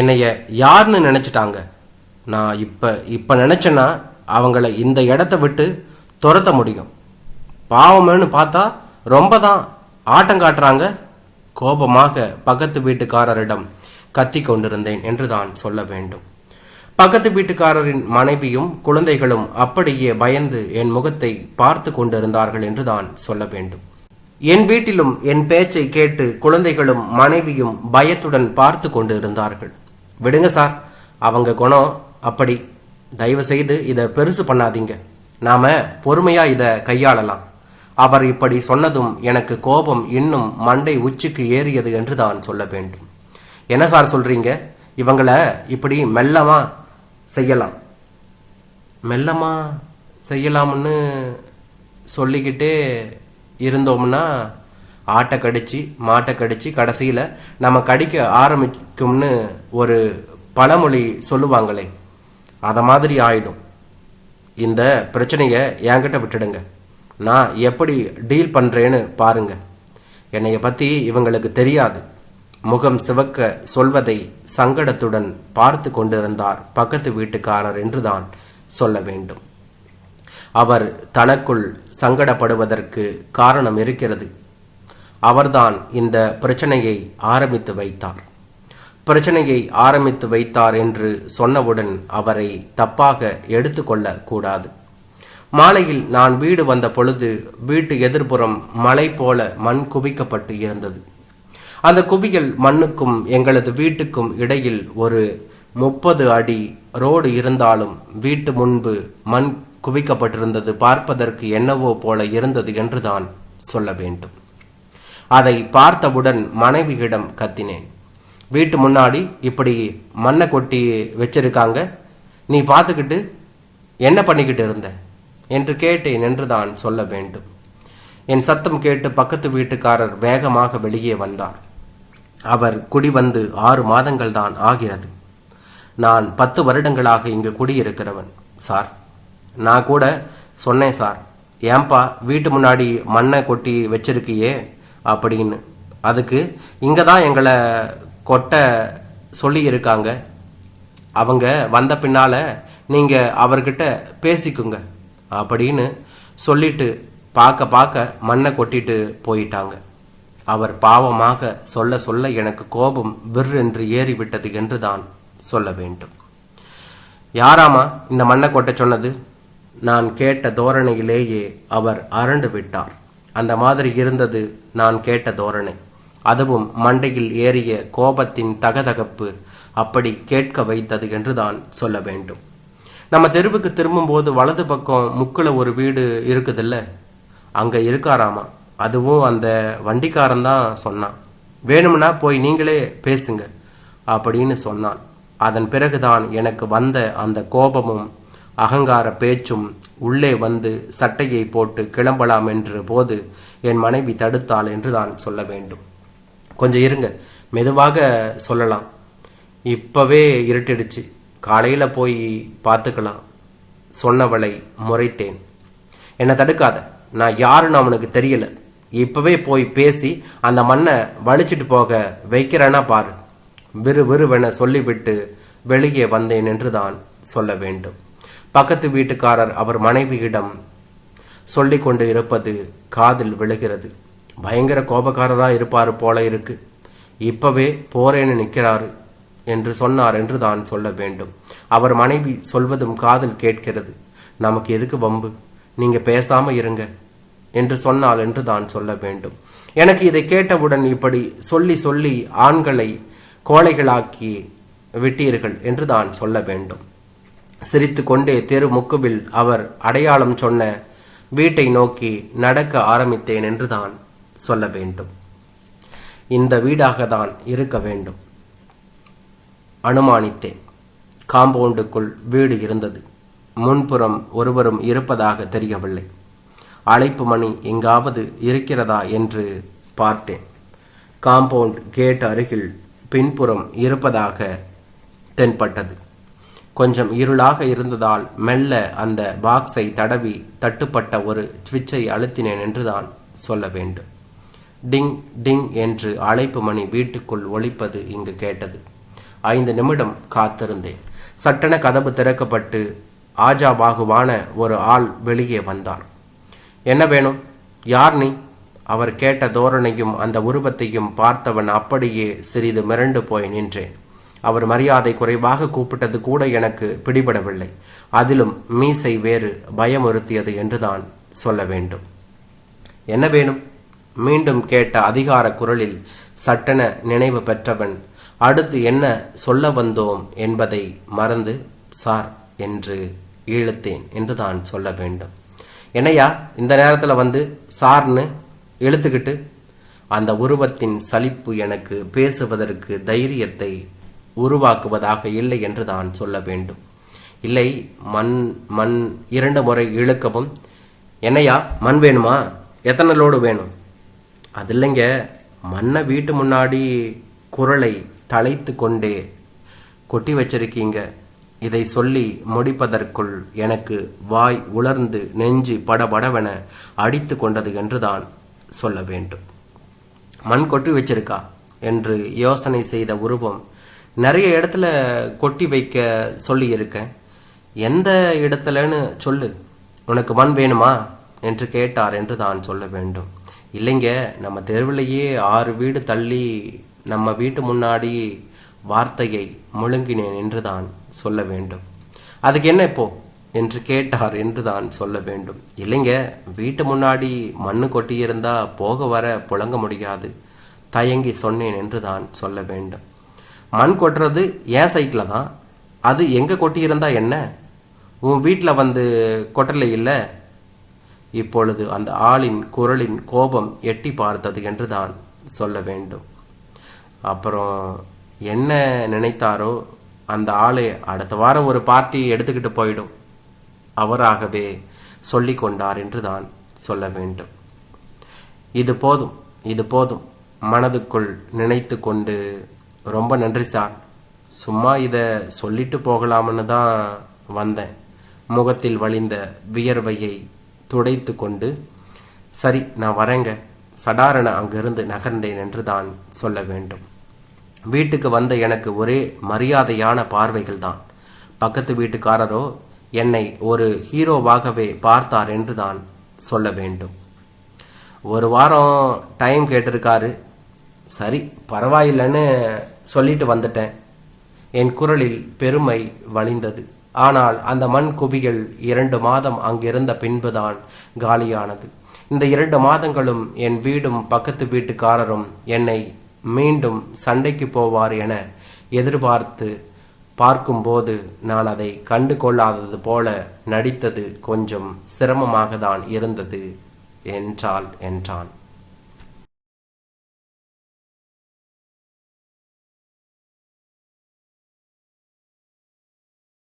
என்னைய யாருன்னு நினச்சிட்டாங்க. நான் இப்போ இப்போ நினச்சேன்னா அவங்கள இந்த இடத்த விட்டு துரத்த முடியும். பாவமேன்னு பார்த்தா ரொம்ப தான் ஆட்டம் காட்டுறாங்க. கோபமாக பக்கத்து வீட்டுக்காரரிடம் கத்தி கொண்டிருந்தேன் என்று தான் சொல்ல வேண்டும். பக்கத்து வீட்டுக்காரரின் மனைவியும் குழந்தைகளும் அப்படியே பயந்து என் முகத்தை பார்த்து கொண்டிருந்தார்கள் என்று தான் சொல்ல வேண்டும். என் வீட்டிலும் என் பேச்சை கேட்டு குழந்தைகளும் மனைவியும் பயத்துடன் பார்த்து கொண்டு இருந்தார்கள் விடுங்க சார். அவங்க குணம் அப்படி. தயவு செய்து இதை பெருசு பண்ணாதீங்க. நாம பொறுமையா இதை கையாளலாம். அவர் இப்படி சொன்னதும் எனக்கு கோபம் இன்னும் மண்டை உச்சிக்கு ஏறியது என்று தான் சொல்ல வேண்டும். என்ன சார் சொல்றீங்க? இவங்கள இப்படி மெல்லமா செய்யலாம். மெல்லமா செய்யலாம்னு சொல்லிக்கிட்டே இருந்தோம்னா ஆட்டை கடிச்சு மாட்டை கடிச்சு கடைசியில் நம்ம கடிக்க ஆரம்பிக்கும்னு ஒரு பழமொழி சொல்லுவாங்களே அதை மாதிரி ஆயிடும். இந்த பிரச்சனையை என்கிட்ட விட்டுடுங்க. நான் எப்படி டீல் பண்ணுறேன்னு பாருங்க. என்னைய பற்றி இவங்களுக்கு தெரியாது. முகம் சிவக்க சொல்வதை சங்கடத்துடன் பார்த்து கொண்டிருந்தார் பக்கத்து வீட்டுக்காரர் என்றுதான் சொல்ல வேண்டும். அவர் தனக்குள் சங்கடப்படுவதற்கு காரணம் இருக்கிறது. அவர்தான் இந்த பிரச்சனையை ஆரம்பித்து வைத்தார். பிரச்சனையை ஆரம்பித்து வைத்தார் என்று சொன்னவுடன் அவரை தப்பாக எடுத்துக்கொள்ள கூடாது. மாலையில் நான் வீடு வந்த பொழுது வீட்டு எதிர்ப்புறம் மலை போல மண் குவிக்கப்பட்டு இருந்தது. அந்த குவியல் மண்ணுக்கும் எங்களது வீட்டுக்கும் இடையில் ஒரு முப்பது அடி ரோடு இருந்தாலும் வீட்டு முன்பு மண் குவிக்கப்பட்டிருந்தது பார்ப்பதற்கு என்னவோ போல இருந்தது என்றுதான் சொல்ல வேண்டும். அதை பார்த்தவுடன் மனைவியிடம் கத்தினேன். வீட்டு முன்னாடி இப்படி மண்ணை கொட்டி வச்சிருக்காங்க. நீ பார்த்துக்கிட்டு என்ன பண்ணிக்கிட்டு இருந்த? என்று கேட்டேன் என்றுதான் சொல்ல வேண்டும். என் சத்தம் கேட்டு பக்கத்து வீட்டுக்காரர் வேகமாக வெளியே வந்தார். அவர் குடி வந்து ஆறு மாதங்கள் தான் ஆகிறது. நான் பத்து வருடங்களாக இங்கு குடியிருக்கிறவன் சார். நான் கூட சொன்னேன் சார். ஏன்பா வீட்டு முன்னாடி மண்ணை கொட்டி வச்சிருக்கியே? அப்படின்னு. அதுக்கு இங்கே தான் எங்களை கொட்ட சொல்லி இருக்காங்க. அவங்க வந்த பின்னால நீங்கள் அவர்கிட்ட பேசிக்குங்க அப்படின்னு சொல்லிட்டு பார்க்க பார்க்க மண்ணை கொட்டிட்டு போயிட்டாங்க. அவர் பாவமாக சொல்ல சொல்ல எனக்கு கோபம் விற்றென்று ஏறிவிட்டது என்று தான் சொல்ல வேண்டும். யாராமா இந்த மண்ணை கொட்ட சொன்னது? நான் கேட்ட தோரணையிலேயே அவர் அரண்டு விட்டார். அந்த மாதிரி இருந்தது நான் கேட்ட தோரணை. அதுவும் மண்டையில் ஏறிய கோபத்தின் தகதகப்பு அப்படி கேட்க வைத்தது என்று தான் சொல்ல வேண்டும். நம்ம தெருவுக்கு திரும்பும்போது வலது பக்கம் முக்கில் ஒரு வீடு இருக்குதுல்ல? அங்கே இருக்காராமா? அதுவும் அந்த வண்டிக்காரன் தான் சொன்னான். வேணும்னா போய் நீங்களே பேசுங்க அப்படின்னு சொன்னான். அதன் பிறகுதான் எனக்கு வந்த அந்த கோபமும் அகங்கார பேச்சும் உள்ளே வந்து சட்டையை போட்டு கிளம்பலாம் என்ற போது என் மனைவி தடுத்தாள் என்று தான் சொல்ல வேண்டும். கொஞ்சம் இருங்க மெதுவாக சொல்லலாம். இப்பவே இருட்டிடுச்சு. காலையில் போய் பார்த்துக்கலாம் சொன்னவளை முறைத்தேன். என்னை தடுக்காத நான் யாருன்னு அவனுக்கு தெரியல. இப்பவே போய் பேசி அந்த மண்ணை வலிச்சிட்டு போக வைக்கிறேன்னா பாரு. விறு விறுவென சொல்லிவிட்டு வெளியே வந்தேன் என்று தான் சொல்ல வேண்டும். பக்கத்து வீட்டுக்காரர் அவர் மனைவியிடம் சொல்லி கொண்டு இருப்பது காதில் விழுகிறது. பயங்கர கோபக்காரராக இருப்பார் போல இருக்கு. இப்பவே போறேன்னு நிற்கிறாரு என்று சொன்னார் என்று தான் சொல்ல வேண்டும். அவர் மனைவி சொல்வதும் காதில் கேட்கிறது. நமக்கு எதுக்கு வம்பு? நீங்க பேசாம இருங்க என்று சொன்னால் என்று தான் சொல்ல வேண்டும். எனக்கு இதை கேட்டவுடன் இப்படி சொல்லி சொல்லி ஆண்களை கோழைகளாக்கி விட்டீர்கள் என்று தான் சொல்ல வேண்டும். சிரித்து கொண்டே தெரு முக்குவில் அவர் அடையாளம் சொன்ன வீட்டை நோக்கி நடக்க ஆரம்பித்தேன் என்று தான் சொல்ல வேண்டும். இந்த வீடாக தான் இருக்க வேண்டும். அனுமானித்தேன். காம்பவுண்டுக்குள் வீடு இருந்தது. முன்புறம் ஒருவரும் இருப்பதாக தெரியவில்லை. அழைப்பு மணி எங்காவது இருக்கிறதா என்று பார்த்தேன். காம்பவுண்ட் கேட் அருகில் பின்புறம் இருப்பதாக தென்பட்டது. கொஞ்சம் இருளாக இருந்ததால் மெல்ல அந்த பாக்ஸை தடவி தட்டுப்பட்ட ஒரு சுவிட்சை அழுத்தினேன் என்று தான் சொல்ல வேண்டும். டிங் டிங் என்று அழைப்பு மணி வீட்டுக்குள் ஒழிப்பது இங்கு கேட்டது. ஐந்து நிமிடம் காத்திருந்தேன். சட்டென கதவு திறக்கப்பட்டு ஆஜாபாகுவான ஒரு ஆள் வெளியே வந்தார் என்ன வேணும்? யார் நீ? அவர் கேட்ட தோரணையும் அந்த உருவத்தையும் பார்த்தவன் அப்படியே சிறிது மிரண்டு போய் நின்றேன். அவர் மரியாதை குறைவாக கூப்பிட்டது கூட எனக்கு பிடிபடவில்லை. அதிலும் மீசை வேறு பயமுறுத்தியது என்றுதான் சொல்ல வேண்டும். என்ன வேணும்? மீண்டும் கேட்ட அதிகார குரலில் சட்டென நினைவு பெற்றவன் அடுத்து என்ன சொல்ல வந்தோம் என்பதை மறந்து சார் என்று இழுத்தேன் என்று தான் சொல்ல வேண்டும். என்னையா இந்த நேரத்தில் வந்து சார்னு இழுத்துக்கிட்டு? அந்த உருவத்தின் சலிப்பு எனக்கு பேசுவதற்கு தைரியத்தை உருவாக்குவதாக இல்லை என்று தான் சொல்ல வேண்டும். இல்லை மண் மண் இரண்டு முறை இழுக்கவும். என்னையா மண் வேணுமா? எத்தனை லோடு வேணும்? அது இல்லைங்க மண்ணை வீட்டு முன்னாடி குரலை தலைத்து கொண்டே கொட்டி வச்சிருக்கீங்க. இதை சொல்லி முடிப்பதற்குள் எனக்கு வாய் உலர்ந்து நெஞ்சு படபடவென அடித்து கொண்டது என்றுதான் சொல்ல வேண்டும். மண் கொட்டி வச்சிருக்கா? என்று யோசனை செய்த உருவம் நிறைய இடத்துல கொட்டி வைக்க சொல்லியிருக்கேன் எந்த இடத்துலன்னு சொல்லு. உனக்கு மண் வேணுமா? என்று கேட்டார் என்று தான் சொல்ல வேண்டும். இல்லைங்க நம்ம தெருவிலேயே ஆறு வீடு தள்ளி நம்ம வீட்டு முன்னாடி வார்த்தையை முழுங்கினேன் என்று தான் சொல்ல வேண்டும். அதுக்கு என்ன இப்போ? என்று கேட்டார் என்று தான் சொல்ல வேண்டும். இல்லைங்க வீட்டு முன்னாடி மண்ணு கொட்டியிருந்தா போக வர புழங்க முடியாது. தயங்கி சொன்னேன் என்று தான் சொல்ல வேண்டும். மண் கொட்டுறது என் சைட்டில் தான்? அது எங்கே கொட்டியிருந்தா என்ன? உன் வீட்டில் வந்து கொட்டலை இல்லை? இப்பொழுது அந்த ஆளின் குரலின் கோபம் எட்டி பார்த்தது என்று தான் சொல்ல வேண்டும். அப்புறம் என்ன நினைத்தாரோ அந்த ஆளை அடுத்த வாரம் ஒரு பார்ட்டி எடுத்துக்கிட்டு போயிடும். அவராகவே சொல்லி கொண்டார் என்று தான் சொல்ல வேண்டும். இது போதும் இது போதும். மனதுக்குள் நினைத்து கொண்டு ரொம்ப நன்றி சார். சும்மா இதை சொல்லிட்டு போகலாம்னு தான் வந்தேன். முகத்தில் வழிந்த வியர்வையை துடைத்து கொண்டு சரி நான் வரேங்க. சடாரண அங்கிருந்து நகர்ந்தேன் என்று தான் சொல்ல வேண்டும். வீட்டுக்கு வந்த எனக்கு ஒரே மரியாதையான பார்வைகள் தான். பக்கத்து வீட்டுக்காரரோ என்னை ஒரு ஹீரோவாகவே பார்த்தார் என்று தான் சொல்ல வேண்டும். ஒரு வாரம் டைம் கேட்டிருக்காரு. சரி பரவாயில்லைன்னு சொல்லிட்டு வந்துட்டேன். என் குரலில் பெருமை வழிந்தது. ஆனால் அந்த மண் குவிகள் இரண்டு மாதம் அங்கிருந்த பின்புதான் காலியானது. இந்த இரண்டு மாதங்களும் என் வீடும் பக்கத்து வீட்டுக்காரரும் என்னை மீண்டும் சண்டைக்கு போவார் என எதிர்பார்த்து பார்க்கும்போது நான் அதை கண்டு கொள்ளாதது போல நடித்தது கொஞ்சம் சிரமமாக தான் இருந்தது என்றால் என்றான்.